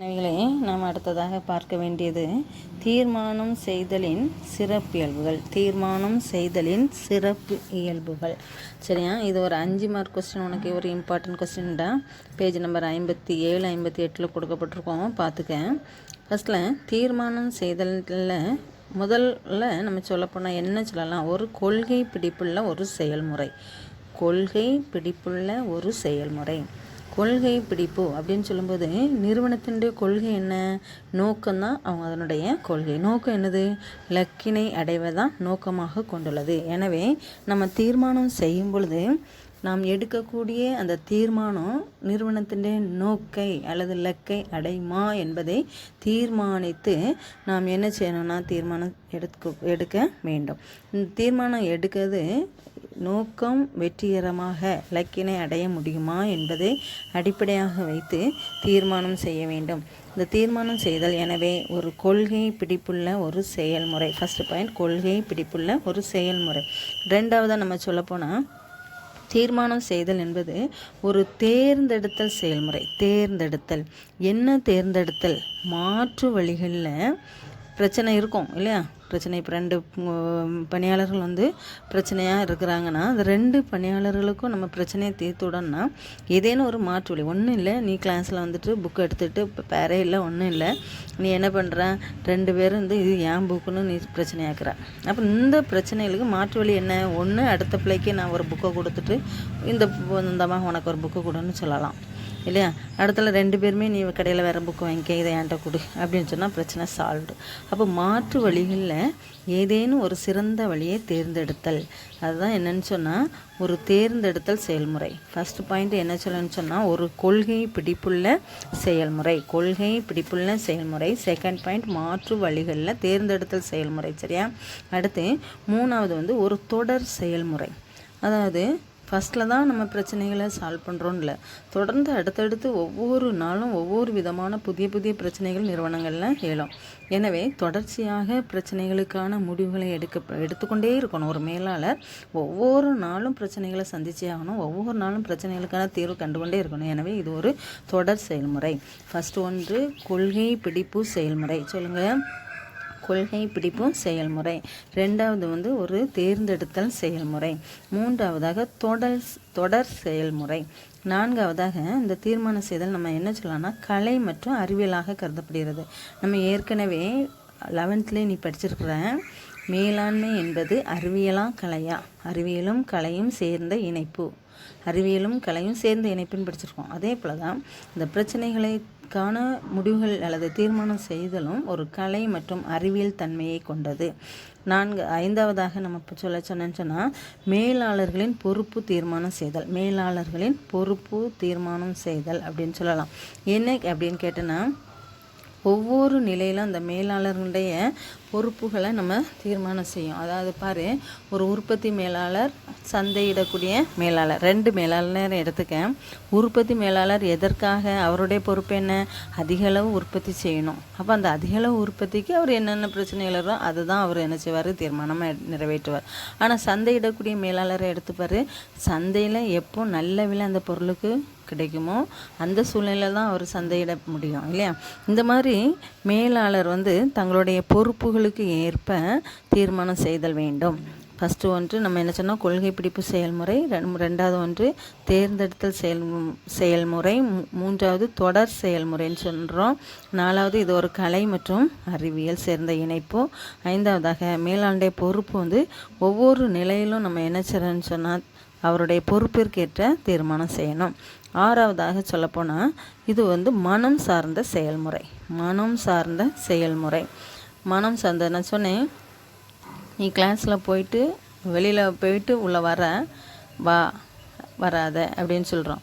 மாணவிகளே நாம் அடுத்ததாக பார்க்க வேண்டியது தீர்மானம் செய்தலின் சிறப்பியல்புகள் தீர்மானம் செய்தலின் சிறப்பு இயல்புகள். சரியா? இது ஒரு அஞ்சு மார்க் கொஸ்டின் உனக்கு ஒரு இம்பார்ட்டன்ட் கொஸ்டின்டா பேஜ் நம்பர் ஐம்பத்தி ஏழு ஐம்பத்தி எட்டில் கொடுக்கப்பட்டிருக்கோம். பார்த்துக்க. ஃபஸ்ட்டில் தீர்மானம் செய்தலில் முதல்ல நம்ம சொல்லப்போனால் என்ன சொல்லலாம்? ஒரு கொள்கை பிடிப்புள்ள ஒரு செயல்முறை. கொள்கை பிடிப்புள்ள ஒரு செயல்முறை. கொள்கை பிடிப்பு அப்படின்னு சொல்லும்போது நிறுவனத்தினுடைய கொள்கை என்ன? நோக்கம்தான் அவங்க அதனுடைய கொள்கை. நோக்கம் என்னது? லக்கினை அடைவதான் நோக்கமாக கொண்டுள்ளது. எனவே நம்ம தீர்மானம் செய்யும் பொழுது நாம் எடுக்கக்கூடிய அந்த தீர்மானம் நிறுவனத்தினுடைய நோக்கை அல்லது லக்கை அடையுமா என்பதை தீர்மானித்து நாம் என்ன செய்யணும்னா தீர்மானம் எடுக்க எடுக்க வேண்டும். இந்த தீர்மானம் எடுக்கிறது நோக்கம் வெற்றிகரமாக இலக்கினை அடைய முடியுமா என்பதை அடிப்படையாக வைத்து தீர்மானம் செய்ய வேண்டும். இந்த தீர்மானம் செய்தல் எனவே ஒரு கொள்கை பிடிப்புள்ள ஒரு செயல்முறை. ஃபஸ்ட்டு பாயிண்ட் கொள்கை பிடிப்புள்ள ஒரு செயல்முறை. ரெண்டாவதாக நம்ம சொல்லப்போனால் தீர்மானம் செய்தல் என்பது ஒரு தேர்ந்தெடுத்தல் செயல்முறை. தேர்ந்தெடுத்தல். என்ன தேர்ந்தெடுத்தல்? மாற்று வழிகளில் பிரச்சனை இருக்கும் இல்லையா? பிரச்சனை. இப்போ ரெண்டு பணியாளர்கள் வந்து பிரச்சனையாக இருக்கிறாங்கன்னா அந்த ரெண்டு பணியாளர்களுக்கும் நம்ம பிரச்சனையை தீர்த்துடனா ஏதேனும் ஒரு மாற்று வழி. ஒன்றும் இல்லை நீ கிளாஸில் வந்துட்டு புக் எடுத்துகிட்டு இப்போ பேரே இல்லை ஒன்றும் இல்லை. நீ என்ன பண்ணுற ரெண்டு பேரும் வந்து இது ஏன் புக்குன்னு நீ பிரச்சனையாக்குற. அப்போ இந்த பிரச்சனைகளுக்கு மாற்று வழி என்ன? ஒன்று அடுத்த பிள்ளைக்கு நான் ஒரு புக்கை கொடுத்துட்டு இந்த இந்தம்மா உனக்கு ஒரு புக்கு கொடுன்னு சொல்லலாம். இல்லையா? அடுத்தல ரெண்டு பேருமே நீ கடையில் வேறு புக்கு வாங்கிக்க இதை என்கிட்ட கொடு அப்படின்னு சொன்னால் பிரச்சனை சால்வ்டு அப்போ மாற்று வழிகளில் ஏதேனும் ஒரு சிறந்த வழியை தேர்ந்தெடுத்தல். அதுதான் என்னன்னு சொன்னால் ஒரு தேர்ந்தெடுத்தல் செயல்முறை. ஃபஸ்ட்டு பாயிண்ட் என்ன சொல்லணும்னு சொன்னால் ஒரு கொள்கை பிடிப்புள்ள செயல்முறை. கொள்கை பிடிப்புள்ள செயல்முறை. செகண்ட் பாயிண்ட் மாற்று வழிகளில் தேர்ந்தெடுத்தல் செயல்முறை. சரியா? அடுத்து மூணாவது வந்து ஒரு தொடர் செயல்முறை. அதாவது ஃபஸ்ட்டில் தான் நம்ம பிரச்சனைகளை சால்வ் பண்ணுறோம்ல தொடர்ந்து அடுத்தடுத்து ஒவ்வொரு நாளும் ஒவ்வொரு விதமான புதிய புதிய பிரச்சனைகள் நிறுவனங்களில் ஏலும் எனவே தொடர்ச்சியாக பிரச்சனைகளுக்கான முடிவுகளை எடுக்க எடுத்துக்கொண்டே இருக்கணும். ஒரு மேலாளர் ஒவ்வொரு நாளும் பிரச்சனைகளை சந்திச்சே ஆகணும். ஒவ்வொரு நாளும் பிரச்சனைகளுக்கான தீர்வு கண்டுகொண்டே இருக்கணும். எனவே இது ஒரு தொடர் செயல்முறை. ஃபஸ்ட் ஒன்று கொள்கை பிடிப்பு செயல்முறை. சொல்லுங்கள் கொள்கை பிடிப்பும் செயல்முறை. ரெண்டாவது வந்து ஒரு தேர்ந்தெடுத்தல் செயல்முறை. மூன்றாவதாக தொடர் தொடர் செயல்முறை. நான்காவதாக இந்த தீர்மானம் செய்தல் நம்ம என்ன சொல்லலாம்னா கலை மற்றும் அறிவியலாக கருதப்படுகிறது. நம்ம ஏற்கனவே லெவன்த்லேயே நீ படிச்சிருக்கிற மேலாண்மை என்பது அறிவியலா கலையா? அறிவியலும் கலையும் சேர்ந்த இணைப்பு. அறிவியலும் கலையும் சேர்ந்த இணைப்புன்னு படிச்சிருக்கோம். அதே போல தான் இந்த அதற்கான முடிவுகள் அல்லது தீர்மானம் செய்தலும் ஒரு கலை மற்றும் அறிவியல் தன்மையை கொண்டது. நான்கு ஐந்தாவதாக நம்ம இப்போ சொல்ல சொன்னேன்னு சொன்னால் மேலாளர்களின் பொறுப்பு தீர்மானம் செய்தல். மேலாளர்களின் பொறுப்பு தீர்மானம் செய்தல் அப்படின்னு சொல்லலாம். என்ன அப்படின்னு கேட்டோன்னா ஒவ்வொரு நிலையிலும் அந்த மேலாளர்களுடைய பொறுப்புகளை நம்ம தீர்மானம் செய்யும். அதாவது பாரு ஒரு உற்பத்தி மேலாளர் சந்தையிடக்கூடிய மேலாளர் ரெண்டு மேலாளர் எடுத்துக்க உற்பத்தி மேலாளர் எதற்காக அவருடைய பொறுப்பு என்ன? அதிகளவு உற்பத்தி செய்யணும். அப்போ அந்த அதிகளவு உற்பத்திக்கு அவர் என்னென்ன பிரச்சனைகள் இருக்கோ அதுதான் அவர் என்ன செய்வார்? தீர்மானமாக நிறைவேற்றுவார். ஆனால் சந்தையிடக்கூடிய மேலாளரை எடுத்துப்பார். சந்தையில் எப்போ நல்ல விலை அந்த பொருளுக்கு கிடைக்குமோ அந்த சூழ்நிலையில் தான் அவர் சந்தையிட முடியும் இல்லையா? இந்த மாதிரி மேலாளர் வந்து தங்களுடைய பொறுப்புகளுக்கு ஏற்ப தீர்மானம் செய்தல் வேண்டும். ஃபஸ்ட்டு ஒன்று நம்ம என்ன சொன்னால் கொள்கை பிடிப்பு செயல்முறை ரெண்டு- ரெண்டாவது ஒன்று தேர்ந்தெடுத்தல் செயல் செயல்முறை மூன்றாவது தொடர் செயல்முறைன்னு சொல்கிறோம் நாலாவது இது ஒரு கலை மற்றும் அறிவியல் சேர்ந்த இணைப்பு. ஐந்தாவதாக மேலாண்டைய பொறுப்பு வந்து ஒவ்வொரு நிலையிலும் நம்ம என்ன செய்யறோம்னு சொன்னால் அவருடைய பொறுப்பிற்கேற்ற தீர்மானம் செய்யணும். ஆறாவதாக சொல்லப்போனால் இது வந்து மனம் சார்ந்த செயல்முறை. மனம் சார்ந்த செயல்முறை. மனம் சார்ந்த நான் சொன்னேன் நீ கிளாஸில் போயிட்டு வெளியில் போயிட்டு உள்ளே வர வா வராத அப்படின்னு சொல்கிறோம்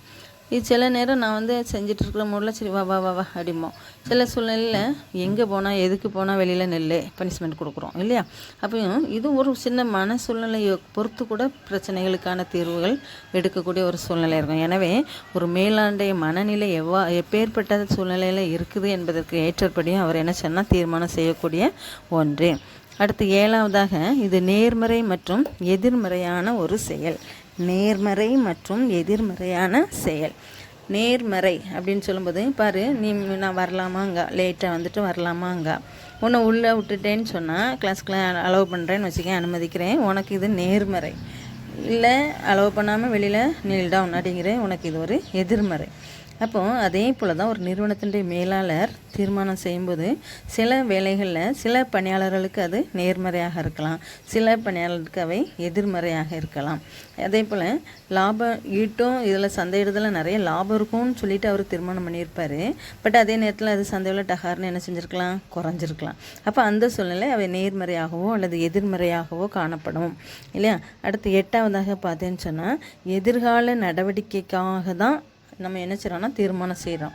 இது சில நேரம் நான் வந்து செஞ்சுட்டு இருக்கிற மூடில் சரி வா வா வா வா அப்படிம்போம். சில சூழ்நிலையில் எங்கே போனால் எதுக்கு போனால் வெளியில் நெல் பனிஷ்மெண்ட் கொடுக்குறோம் இல்லையா? அப்பயும் இது ஒரு சின்ன மன சூழ்நிலையை பொறுத்து கூட பிரச்சனைகளுக்கான தீர்வுகள் எடுக்கக்கூடிய ஒரு சூழ்நிலை இருக்கும். எனவே ஒரு மேலாண்டைய மனநிலை எவ்வா எப்பேற்பட்ட சூழ்நிலையில் இருக்குது என்பதற்கு ஏற்றபடியும் அவர் என்ன சொன்னால் தீர்மானம் செய்யக்கூடிய ஒன்று. அடுத்து ஏழாவதாக இது நேர்மறை மற்றும் எதிர்மறையான ஒரு செயல். நேர்மறை மற்றும் எதிர்மறையான செயல். நேர்மறை அப்படின்னு சொல்லும்போது பாரு நீ நான் வரலாமாங்க? லேட்டாக வந்துட்டு வரலாமாங்க? உன்னை உள்ளே விட்டுட்டேன்னு சொன்னால் கிளாஸ்க்குலாம் அலோவ் பண்ணுறேன்னு வச்சுக்க அனுமதிக்கிறேன். உனக்கு இது நேர்மறை. இல்லை அலோவ் பண்ணாமல் வெளியில் நீல் டவுன் அப்படிங்கிற உனக்கு இது ஒரு எதிர்மறை. அப்போ அதே போல் தான் ஒரு நிறுவனத்தினுடைய மேலாளர் தீர்மானம் செய்யும்போது சில வேலைகளில் சில பணியாளர்களுக்கு அது நேர்மறையாக இருக்கலாம். சில பணியாளர்களுக்கு அவை எதிர்மறையாக இருக்கலாம். அதே போல் லாபம் ஈட்டும் இதில் சந்தையிடுதலில் நிறைய லாபம் இருக்கும்னு சொல்லிட்டு அவர் தீர்மானம் பண்ணியிருப்பார். பட் அதே நேரத்தில் அது சந்தையில் டகார்னு என்ன செஞ்சுருக்கலாம்? குறைஞ்சிருக்கலாம். அப்போ அந்த சூழ்நிலை அவை நேர்மறையாகவோ அல்லது எதிர்மறையாகவோ காணப்படும். இல்லையா? அடுத்து எட்டாவதாக பார்த்தேன்னு சொன்னால் எதிர்கால நடவடிக்கைக்காக தான் நம்ம என்ன செய்கிறோன்னா தீர்மானம் செய்கிறோம்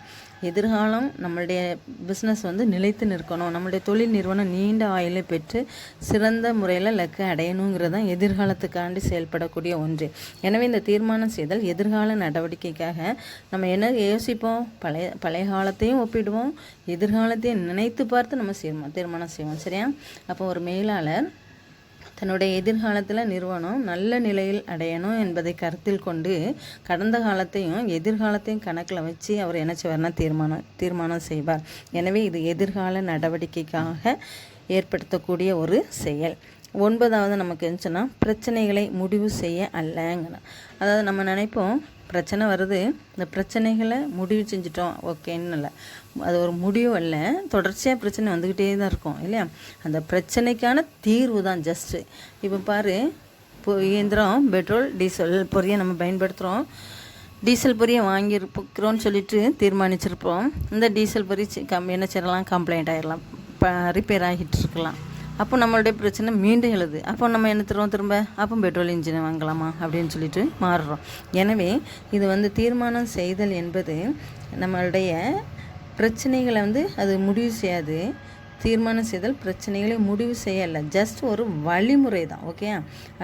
எதிர்காலம் நம்மளுடைய பிஸ்னஸ் வந்து நிலைத்து நிற்கணும். நம்மளுடைய தொழில் நிறுவனம் நீண்ட ஆயுளை பெற்று சிறந்த முறையில் லக்கு அடையணுங்கிறது தான் எதிர்காலத்துக்காண்டி செயல்படக்கூடிய ஒன்று. எனவே இந்த தீர்மானம் செய்தல் எதிர்கால நடவடிக்கைக்காக நம்ம என்ன யோசிப்போம்? பழைய பழைய காலத்தையும் ஒப்பிடுவோம். எதிர்காலத்தையும் நினைத்து பார்த்து நம்ம தீர்மானம் செய்வோம். சரியா? அப்போ ஒரு மேலாளர் தன்னுடைய எதிர்காலத்தில் நிறுவனம் நல்ல நிலையில் அடையணும் என்பதை கருத்தில் கொண்டு கடந்த காலத்தையும் எதிர்காலத்தையும் கணக்கில் வச்சு அவர் என்ன செய்வார்னா தீர்மானம் தீர்மானம் செய்வார். எனவே இது எதிர்கால நடவடிக்கைக்காக ஏற்படுத்தக்கூடிய ஒரு செயல். ஒன்பதாவது நமக்கு இருந்துச்சுன்னா பிரச்சனைகளை முடிவு செய்ய அல்லங்கணும் அதாவது நம்ம நினைப்போம் பிரச்சனை வருது இந்த பிரச்சனைகளை முடிவு செஞ்சிட்டோம் ஓகேன்னு இல்லை. அது ஒரு முடிவு அல்ல தொடர்ச்சியாக பிரச்சனை வந்துக்கிட்டே தான் இருக்கும் இல்லையா? அந்த பிரச்சனைக்கான தீர்வு தான் ஜஸ்ட்டு இப்போ பாரு இப்போ இயந்திரம் பெட்ரோல் டீசல் பொரியை நம்ம பயன்படுத்துகிறோம் டீசல் பொரியை வாங்கியிருக்கிறோன்னு சொல்லிட்டு தீர்மானிச்சிருப்போம். இந்த டீசல் பொரி கம் என்ன செய்யலாம் கம்ப்ளைண்ட் ஆகிடலாம் ரிப்பேர் ஆகிட்டு இருக்கலாம். அப்போ நம்மளுடைய பிரச்சனை மீண்டும் எழுது. அப்போ நம்ம என்ன தருவோம் திரும்ப? அப்போ பெட்ரோல் இன்ஜினை வாங்கலாமா? அப்படின்னு சொல்லிட்டு மாறுறோம். எனவே இது வந்து தீர்மானம் செய்தல் என்பது நம்மளுடைய பிரச்சனைகளை வந்து அது முடிவு செய்யாது. தீர்மானம் செய்தல் பிரச்சனைகளை முடிவு செய்யலை. ஜஸ்ட் ஒரு வழிமுறை தான் ஓகே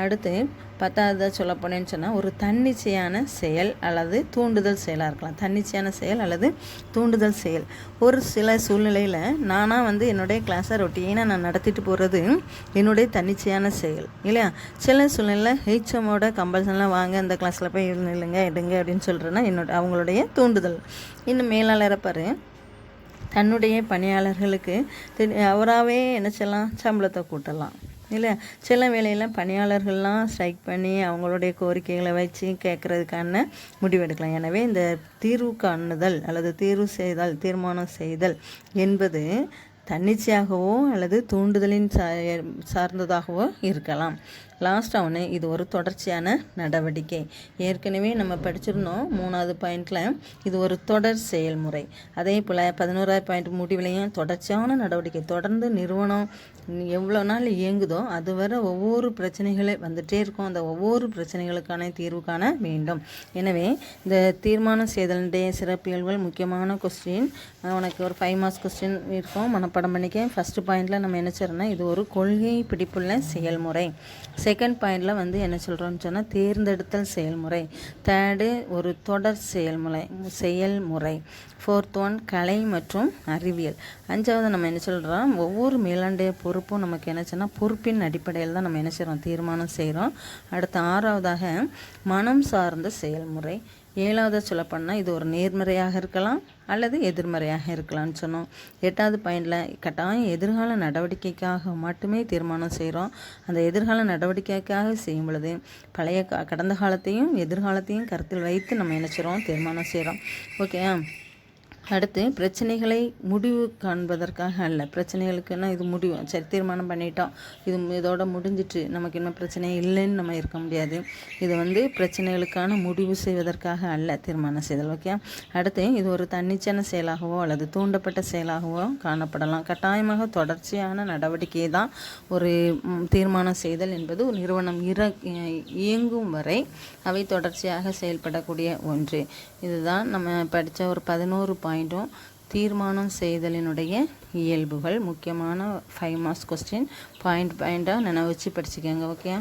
அடுத்து பத்தாவது சொல்ல போனேன்னு சொன்னால் ஒரு தன்னிச்சையான செயல் அல்லது தூண்டுதல் செயலாக இருக்கலாம். தன்னிச்சையான செயல் அல்லது தூண்டுதல் செயல். ஒரு சில சூழ்நிலையில் நானாக வந்து என்னுடைய கிளாஸை ரொட்டீனாக நான் நடத்திட்டு போகிறது என்னுடைய தன்னிச்சையான செயல் இல்லையா? சில சூழ்நிலையில் ஹெச்எம்மோட கம்பல்சன்லாம் வாங்க அந்த கிளாஸில் போய் இல்லைங்க எடுங்க அப்படின்னு சொல்கிறேன்னா என்னோட அவங்களுடைய தூண்டுதல். இன்னும் மேலாளரை பாரு. தன்னுடைய பணியாளர்களுக்கு அவராகவே என்ன செய்யலாம்? சம்பளத்தை கூட்டலாம். இல்லை சில வேலையில் பணியாளர்கள்லாம் ஸ்ட்ரைக் பண்ணி அவங்களுடைய கோரிக்கைகளை வச்சு கேட்குறதுக்கான முடிவெடுக்கலாம் எனவே இந்த தீர்வு காணுதல் அல்லது தீர்வு செய்தல் தீர்மானம் செய்தல் என்பது தன்னிச்சையாகவோ அல்லது தூண்டுதலின் சார்ந்ததாகவோ இருக்கலாம். லாஸ்ட் ஒன்று இது ஒரு தொடர்ச்சியான நடவடிக்கை. ஏற்கனவே நம்ம படிச்சிருந்தோம் மூணாவது பாயிண்டில் இது ஒரு தொடர் செயல்முறை. அதே போல் பதினோராவது பாயிண்ட் முடிவுலையும் தொடர்ச்சியான நடவடிக்கை தொடர்ந்து நிறுவனம் எவ்வளோ நாள் இயங்குதோ அது வர ஒவ்வொரு பிரச்சனைகளே வந்துகிட்டே இருக்கும். அந்த ஒவ்வொரு பிரச்சனைகளுக்கான தீர்வு காண வேண்டும். எனவே இந்த தீர்மானம் செய்தலுடைய சிறப்பியல்கள் முக்கியமான கொஸ்டின் உனக்கு ஒரு ஃபைவ் மார்க்ஸ் கொஸ்டின் இருக்கும். மனப்படம் பண்ணிக்க. ஃபஸ்ட்டு பாயிண்டில் நம்ம என்ன செய்யறோம்னா இது ஒரு கொள்கை பிடிப்புள்ள செயல்முறை. செகண்ட் பாயிண்டில் வந்து என்ன சொல்கிறோம்னு சொன்னால் தேர்ந்தெடுத்தல் செயல்முறை. தேர்டு ஒரு தொடர் செயல்முறை செயல்முறை. ஃபோர்த் ஒன் கலை மற்றும் அறிவியல். அஞ்சாவது நம்ம என்ன சொல்கிறோம் ஒவ்வொரு மேலாண்டைய பொறுப்பும் நமக்கு என்ன சொன்னால் பொறுப்பின் அடிப்படையில் தான் நம்ம என்ன செய்கிறோம் தீர்மானம் செய்கிறோம் அடுத்து ஆறாவதாக மனம் சார்ந்த செயல்முறை. ஏழாவது சொல்லப்போனால் இது ஒரு நேர்மறையாக இருக்கலாம் அல்லது எதிர்மறையாக இருக்கலாம்னு சொன்னோம். எட்டாவது பாயிண்டில் கட்டாயம் எதிர்கால நடவடிக்கைக்காக மட்டுமே தீர்மானம் செய்கிறோம் அந்த எதிர்கால நடவடிக்கைக்காக செய்யும் பொழுது பழைய கடந்த காலத்தையும் எதிர்காலத்தையும் கருத்தில் வைத்து நம்ம நினச்சிரோம் தீர்மானம் செய்கிறோம் ஓகே அடுத்து பிரச்சனைகளை முடிவு காண்பதற்காக அல்ல. பிரச்சனைகளுக்குன்னா இது முடிவு. சரி தீர்மானம் பண்ணிட்டோம். இது இதோட முடிஞ்சிட்டு நமக்கு இன்னும் பிரச்சனை இல்லைன்னு நம்ம இருக்க முடியாது. இது வந்து பிரச்சனைகளுக்கான முடிவு செய்வதற்காக அல்ல தீர்மானம் செய்தல். ஓகே? அடுத்து இது ஒரு தன்னிச்சையான செயலாகவோ அல்லது தூண்டப்பட்ட செயலாகவோ காணப்படலாம். கட்டாயமாக தொடர்ச்சியான நடவடிக்கை தான் ஒரு தீர்மானம் செய்தல் என்பது ஒரு நிறுவனம் இற இயங்கும் வரை அவை தொடர்ச்சியாக செயல்படக்கூடிய ஒன்று. இதுதான் நம்ம படித்த ஒரு பதினோரு பாயிண்ட் பாயிண்ட்டும் தீர்மானம் செய்தலினுடைய இயல்புகள். முக்கியமான ஃபைவ் மார்க்ஸ் கொஸ்டின் பாயிண்ட் பாயிண்ட்டாக நினைவு வச்சு படிச்சுக்கோங்க ஓகே